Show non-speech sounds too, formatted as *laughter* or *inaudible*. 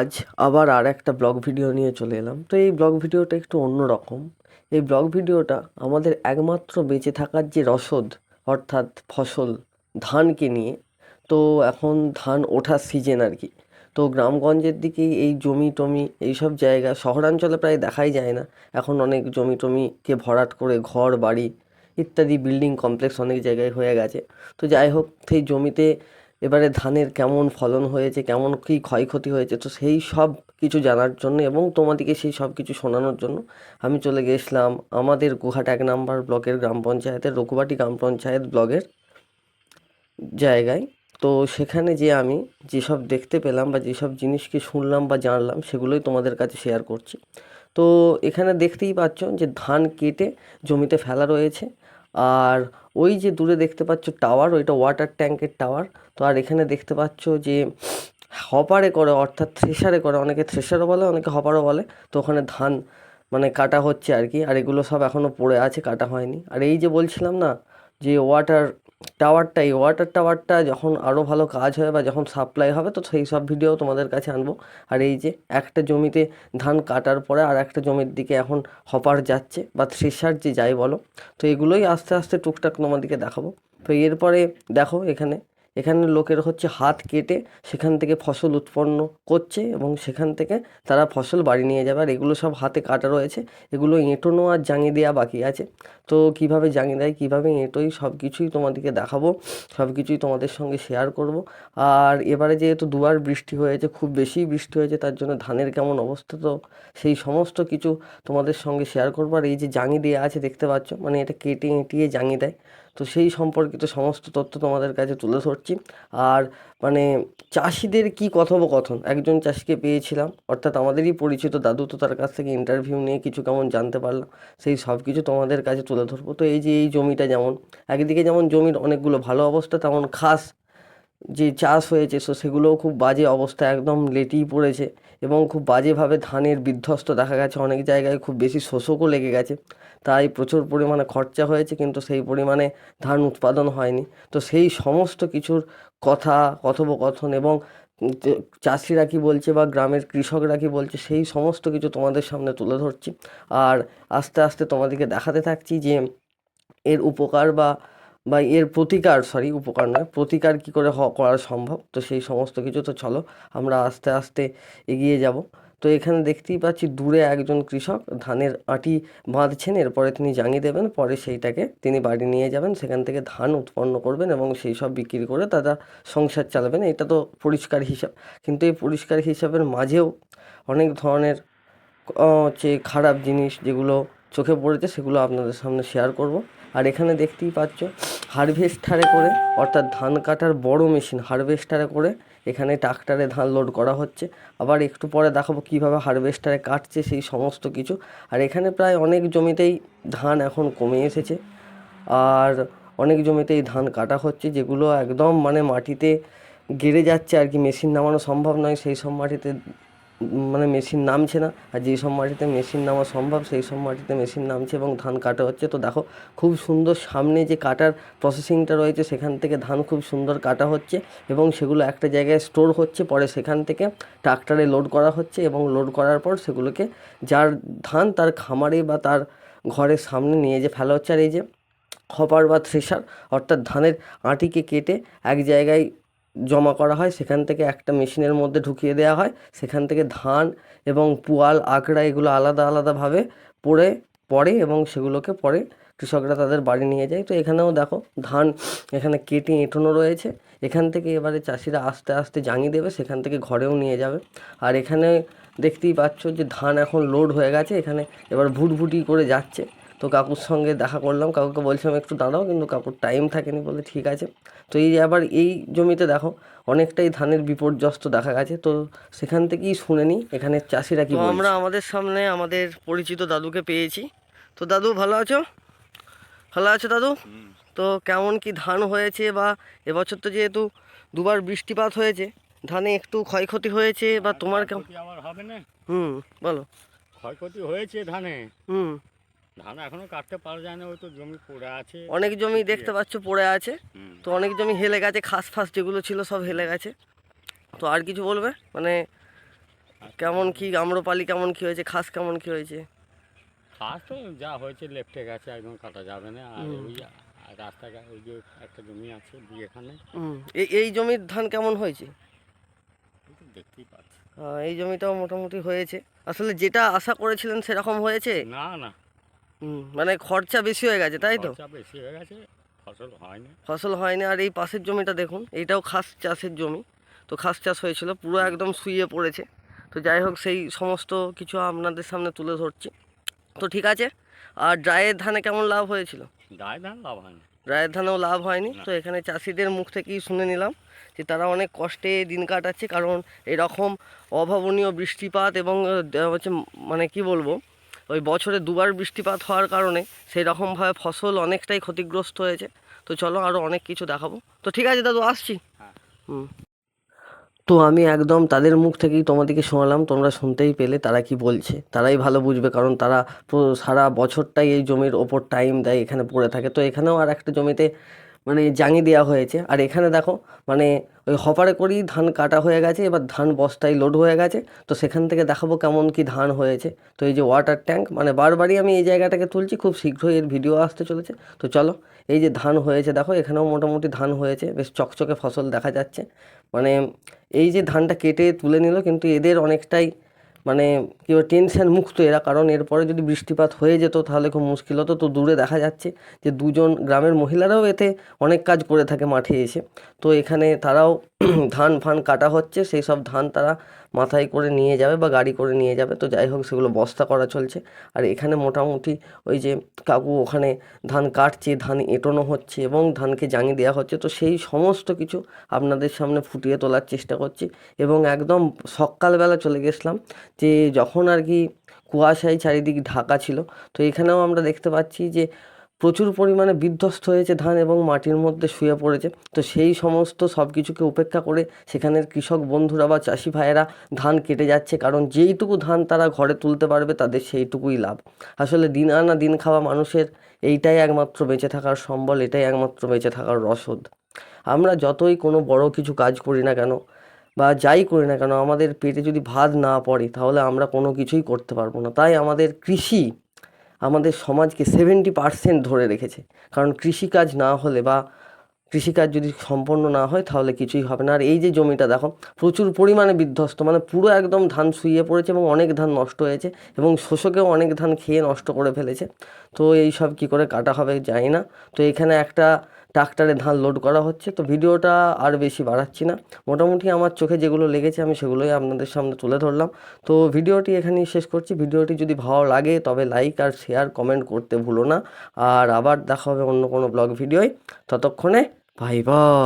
আজ আবার আর একটা ব্লগ ভিডিও নিয়ে চলে এলাম। তো এই ব্লগ ভিডিওটা একটু অন্যরকম। এই ব্লগ ভিডিওটা আমাদের একমাত্র বেঁচে থাকার যে রসদ, অর্থাৎ ফসল, ধানকে নিয়ে, তো এখন ধান ওঠার সিজন আর কি। তো গ্রামগঞ্জের দিকে এই জমি টমি এইসব জায়গা শহরাঞ্চলে প্রায় দেখাই যায় না। এখন অনেক জমি টমিকে ভরাট করে ঘর, বাড়ি ইত্যাদি বিল্ডিং কমপ্লেক্স অনেক জায়গায় হয়ে গেছে। তো যাই হোক, সেই জমিতে এবারে ধানের কেমন ফলন হয়েছে, কেমন কী ক্ষয়ক্ষতি হয়েছে, তো সেই সব কিছু জানার জন্য এবং তোমাদেরকে সেই সব কিছু শোনানোর জন্য আমি চলে গেছিলাম আমাদের গুহাট এক নাম্বার ব্লকের গ্রাম পঞ্চায়েতের রঘুবাটি গ্রাম পঞ্চায়েত ব্লকের জায়গায়। তো সেখানে যে আমি যেসব দেখতে পেলাম বা যেসব জিনিসকে শুনলাম বা জানলাম সেগুলোই তোমাদের কাছে শেয়ার করছি। তো এখানে দেখতেই পাচ্ছ যে ধান কেটে জমিতে ফেলা রয়েছে, আর ওই যে দূরে দেখতে পাচ্ছ টাওয়ার ওইটা ওয়াটার ট্যাঙ্কের টাওয়ার তো আর এখানে দেখতে পাচ্ছ যে হপারে করে, অর্থাৎ থ্রেশারে করে, অনেকে থ্রেশারও বলে, অনেকে হপারও বলে। তো ওখানে ধান মানে কাটা হচ্ছে আর কি, আর এগুলো সব এখনও পড়ে আছে, কাটা হয়নি। আর এই যে বলছিলাম না, যে ওয়াটার টাওয়ারটা এই ওয়াটার টাওয়ারটা যখন আরও ভালো কাজ হবে বা যখন সাপ্লাই হবে, তো সেই সব ভিডিও তোমাদের কাছে আনব। আর এই যে একটা জমিতে ধান কাটার পরে আর একটা জমির দিকে এখন হপার যাচ্ছে বা থ্রেশার যে যাই বলো, তো এগুলোই আস্তে আস্তে টুকটাক তোমাদেরকে দেখাবো। তো এরপরে দেখো এখানে এখানে লোকের হচ্ছে হাত কেটে সেখান থেকে ফসল উৎপন্ন করছে এবং সেখান থেকে তারা ফসল বাড়ি নিয়ে যাবে। আর এগুলো সব হাতে কাটা রয়েছে। এগুলো এঁটোনো আর জাঙিয়ে দেওয়া বাকি আছে। তো কীভাবে জাঙিয়ে দেয়, কীভাবে এঁটোই সব কিছুই তোমাদেরকে দেখাবো, সব কিছুই তোমাদের সঙ্গে শেয়ার করব। আর এবারে যেহেতু দুবার বৃষ্টি হয়েছে, খুব বেশি বৃষ্টি হয়েছে, তার জন্য ধানের কেমন অবস্থা? তো সেই সমস্ত কিছু তোমাদের সঙ্গে শেয়ার করব। আর এই যে জাঙি দেওয়া আছে, দেখতে পাচ্ছ? মানে এটা কেটে এঁটিয়ে জাঙিয়ে দেয়। তো সেই সম্পর্কিত সমস্ত তথ্য তোমাদের কাছে তুলে ধরছি। আর মানে চাষিদের কি কথোপকথন? একজন চাষিকে পেয়েছিলাম, অর্থাৎ আমাদেরই পরিচিত দাদু তো তার কাছ থেকে ইন্টারভিউ নিয়ে কিছু কেমন জানতে পারলাম সেই সব কিছু তোমাদের কাছে তুলে ধরবো। তো এই যে এই জমিটা যেমন, একদিকে যেমন জমির অনেকগুলো ভালো অবস্থা, তেমন খাস যে চাষ হয়েছে, সো সেগুলোও খুব বাজে অবস্থা, একদম লেটেই পড়েছে। এবং খুব বাজেভাবে ধানের বিধ্বস্ত দেখা গেছে, অনেক জায়গায় খুব বেশি শোষকও লেগে গেছে। তাই প্রচুর পরিমাণে খরচা হয়েছে, কিন্তু সেই পরিমাণে ধান উৎপাদন হয়নি। তো সেই সমস্ত কিছুর কথা, কথোপকথন এবং চাষিরা কী বলছে বা গ্রামের কৃষকরা কী বলছে, সেই সমস্ত কিছু তোমাদের সামনে তুলে ধরছি। আর আস্তে আস্তে তোমাদেরকে দেখাতে থাকছি যে এর উপকার বা বা এর প্রতিকার সরি উপকার নয়। প্রতিকার কী করে করা সম্ভব? তো সেই সমস্ত কিছু, তো চলো আমরা আস্তে আস্তে এগিয়ে যাব। তো এখানে দেখতেই পাচ্ছি দূরে একজন কৃষক ধানের আঁটি বাঁধছেন, এরপরে তিনি জাঙিয়ে দেবেন, পরে সেইটাকে তিনি বাড়ি নিয়ে যাবেন, সেখান থেকে ধান উৎপন্ন করবেন এবং সেই সব বিক্রি করে তারা সংসার চালাবেন। এটা তো পরিষ্কার হিসাব। কিন্তু এই পরিষ্কার হিসাবের মাঝেও অনেক ধরনের হচ্ছে খারাপ জিনিস যেগুলো চোখে পড়েছে, সেগুলো আপনাদের সামনে শেয়ার করব। আর এখানে দেখতেই পাচ্ছ, হারভেস্টারে করে, অর্থাৎ ধান কাটার বড় মেশিন, হারভেস্টারে করে এখানে ট্রাক্টরে ধান লোড করা হচ্ছে। আবার একটু পরে দেখাবো কীভাবে হারভেস্টারে কাটছে সেই সমস্ত কিছু। আর এখানে প্রায় অনেক জমিতেই ধান এখন কমে এসেছে। আর অনেক জমিতেই ধান কাটা হচ্ছে, যেগুলো একদম মানে মাটিতে গেড়ে যাচ্ছে আর কি, মেশিন নামানো সম্ভব নয়। সেই সব মাটিতে মানে মেশিন নামছে না। আর যেই সব মাটিতে মেশিন নামা সম্ভব, সেই সব মাটিতে মেশিন নামছে এবং ধান কাটা হচ্ছে। তো দেখো, খুব সুন্দর সামনে যে কাটার প্রসেসিংটা রয়েছে, সেখান থেকে ধান খুব সুন্দর কাটা হচ্ছে এবং সেগুলো একটা জায়গায় স্টোর হচ্ছে। পরে সেখান থেকে ট্রাক্টরে লোড করা হচ্ছে এবং লোড করার পর সেগুলোকে যার ধান তার খামারে বা তার ঘরের সামনে নিয়ে যে ফেলা হচ্ছে। আর এই যে হপার বা থ্রেসার অর্থাৎ ধানের আঁটিকে কেটে এক জায়গায় জমা করা হয়, সেখান থেকে একটা মেশিনের মধ্যে ঢুকিয়ে দেওয়া হয়, সেখান থেকে ধান এবং পুয়াল আঁকড়া এগুলো আলাদা আলাদাভাবে পড়ে পড়ে এবং সেগুলোকে পরে কৃষকরা তাদের বাড়ি নিয়ে যায়। তো এখানেও দেখো ধান এখানে কেটে এঁটোনো রয়েছে, এখান থেকে এবারে চাষিরা আস্তে আস্তে জাঙিয়ে দেবে, সেখান থেকে ঘরেও নিয়ে যাবে। আর এখানে দেখতেই পাচ্ছ যে ধান এখন লোড হয়ে গেছে, এখানে এবার ভুটভুটি করে যাচ্ছে। তো কাকুর সঙ্গে দেখা করলাম কাকুকে বলছিলাম একটু দাঁড়াও কিন্তু কাকুর টাইম থাকেনি বলে ঠিক আছে। তো এই আবার এই জমিতে দেখো অনেকটাই ধানের বিপর্যস্ত দেখা গেছে তো সেখান থেকেই শুনে নিই এখানে চাষিরা কি আমরা আমাদের সামনে আমাদের পরিচিত দাদুকে পেয়েছি। তো দাদু ভালো আছো? ভালো আছো দাদু? তো কেমন কি ধান হয়েছে বা এবছর তো যেহেতু দুবার বৃষ্টিপাত হয়েছে ধানে একটু ক্ষয়ক্ষতি হয়েছে বা তোমার কেমন হবে না। হুম বলো। ক্ষয়ক্ষতি হয়েছে ধানে। হুম। ধান এখনও কাটতে পারা যায় না ওই তো জমি পড়ে আছে। অনেক জমি দেখতে পাচ্ছ পড়ে আছে। তো অনেক জমি হেলে গেছে খাস ফাস যেগুলো ছিল সব হেলে গেছে। তো আর কিছু বলবে? মানে কেমন কি আম্রপালি কেমন কি হয়েছে খাস কেমন কি হয়েছে? খাস তো যা হয়েছে লেফটে গেছে একদম কাটা যাবে না। আর ওই রাস্তাঘাট ওই যে একটা জমি আছে এখানে এই এই জমির ধান কেমন হয়েছে? দেখতেই পাচ্ছি। এই জমিটাও মোটামুটি হয়েছে। আসলে যেটা আশা করেছিলেন সেরকম হয়েছে? না না। হুম, মানে খরচা বেশি হয়ে গেছে তাই তো? খরচা বেশি হয়ে গেছে ফসল হয়নি। ফসল হয়নি আর এই পাশের জমিটা দেখুন এইটাও খাস চাষের জমি তো খাস চাষ হয়েছিল পুরো একদম শুয়ে পড়েছে। তো যাই হোক সেই সমস্ত কিছু আপনাদের সামনে তুলে ধরছি। তো ঠিক আছে আর ড্রায়ের ধানে কেমন লাভ হয়েছিল? দায় ধান লাভ হয়নি। ড্রায়ের ধানেও লাভ হয়নি তো এখানে চাষিদের মুখ থেকেই শুনে নিলাম যে তারা অনেক কষ্টে দিন কাটাচ্ছে কারণ এরকম অভাবনীয় বৃষ্টিপাত এবং হচ্ছে মানে কি বলব ওই বছরে দুবার বৃষ্টিপাত হওয়ার কারণে সেই রকমভাবে ফসল অনেকটাই ক্ষতিগ্রস্ত হয়েছে। তো চলো আরও অনেক কিছু দেখাবো। তো ঠিক আছে দাদু আসছি। হ্যাঁ। হুম। তো আমি একদম তাদের মুখ থেকেই তোমাদেরকে শোনালাম তোমরা শুনতেই পেলে তারা কি বলছে। তারাই ভালো বুঝবে কারণ তারা সারা বছরটাই এই জমির ওপর টাইম দেয় এখানে পড়ে থাকে। তো এখানেও আর একটা জমিতে মানে জাঙি দেওয়া হয়েছে। আর এখানে দেখো মানে ওই হপারে করেই ধান কাটা হয়ে গেছে, এবার ধান বস্তায় লোড হয়ে গেছে। তো সেখান থেকে দেখাবো কেমন কি ধান হয়েছে। তো এই যে ওয়াটার ট্যাঙ্ক মানে বারবারই আমি এই জায়গাটাকে তুলছি, খুব শীঘ্রই এর ভিডিও আসতে চলেছে। তো চলো, এই যে ধান হয়েছে, দেখো, এখানেও মোটামুটি ধান হয়েছে, বেশ চকচকে ফসল দেখা যাচ্ছে। মানে এই যে ধানটা কেটে তুলে নিল, কিন্তু এদের অনেকটাই মানে কী টেনশন মুক্ত এরা। কারণ এরপরে যদি বৃষ্টিপাত হয়ে যেত, তাহলে খুব মুশকিল হতো। তো দূরে দেখা যাচ্ছে যে দুজন গ্রামের মহিলারাও এতে অনেক কাজ করে থাকে মাঠে এসে। তো এখানে তারাও *clears throat* ধান ফান কাটা হচ্ছে। সেই সব ধান তারা মাথায় করে নিয়ে যাবে বা গাড়ি করে নিয়ে যাবে। তো যাই হোক, সেগুলো বস্তা করা চলছে। আর এখানে মোটামুটি ওই যে কাকু ওখানে ধান কাটছে, ধান এঁটোনো হচ্ছে এবং ধানকে জাঙি দেওয়া হচ্ছে। তো সেই সমস্ত কিছু আপনাদের সামনে ফুটিয়ে তোলার চেষ্টা করছি এবং একদম সকালবেলা চলে গেছিলাম যে যখন আর কি কুয়াশায় চারিদিক ঢাকা ছিল। তো এখানেও আমরা দেখতে পাচ্ছি যে প্রচুর পরিমাণে বিধ্বস্ত হয়েছে ধান এবং মাটির মধ্যে শুয়ে পড়েছে। তো সেই সমস্ত সব কিছুকে উপেক্ষা করে সেখানের কৃষক বন্ধুরা বা চাষি ভাইয়েরা ধান কেটে যাচ্ছে। কারণ যেইটুকু ধান তারা ঘরে তুলতে পারবে তাদের সেইটুকুই লাভ। আসলে দিন আনা, দিন খাওয়া মানুষের এইটাই একমাত্র বেঁচে থাকার সম্বল, এটাই একমাত্র বেঁচে থাকার রসদ। আমরা যতই কোনো বড় কিছু কাজ করি না কেন বা যাই করি না কেন, আমাদের পেটে যদি ভাত না পড়ে তাহলে আমরা কোনো কিছুই করতে পারব না। তাই আমাদের কৃষি আমাদের সমাজকে সেভেন্টি পার্সেন্ট ধরে রেখেছে। কারণ কৃষিকাজ না হলে বা কৃষিকাজ যদি সম্পন্ন না হয় তাহলে কিছুই হবে না। আর এই যে জমিটা দেখো, প্রচুর পরিমাণে বিধ্বস্ত মানে পুরো একদম ধান শুয়ে পড়েছে এবং অনেক ধান নষ্ট হয়েছে এবং শোষকেও অনেক ধান খেয়ে নষ্ট করে ফেলেছে। তো এই সব কী করে কাটা হবে জানি না। তো এখানে একটা ট্রাক্টরে ধান লোড করা হচ্ছে, তো ভিডিওটা আর বেশি বাড়াচ্ছি না। মোটামুটি আমার চোখে যেগুলো লেগেছে আমি সেগুলোই আপনাদের সামনে তুলে ধরলাম। তো ভিডিওটি এখানেই শেষ করছি। ভিডিওটি যদি ভালো লাগে তবে লাইক আর শেয়ার কমেন্ট করতে ভুলো না। আর আবার দেখা হবে অন্য কোনো ব্লগ ভিডিওয়। ততক্ষণে ভাই বাই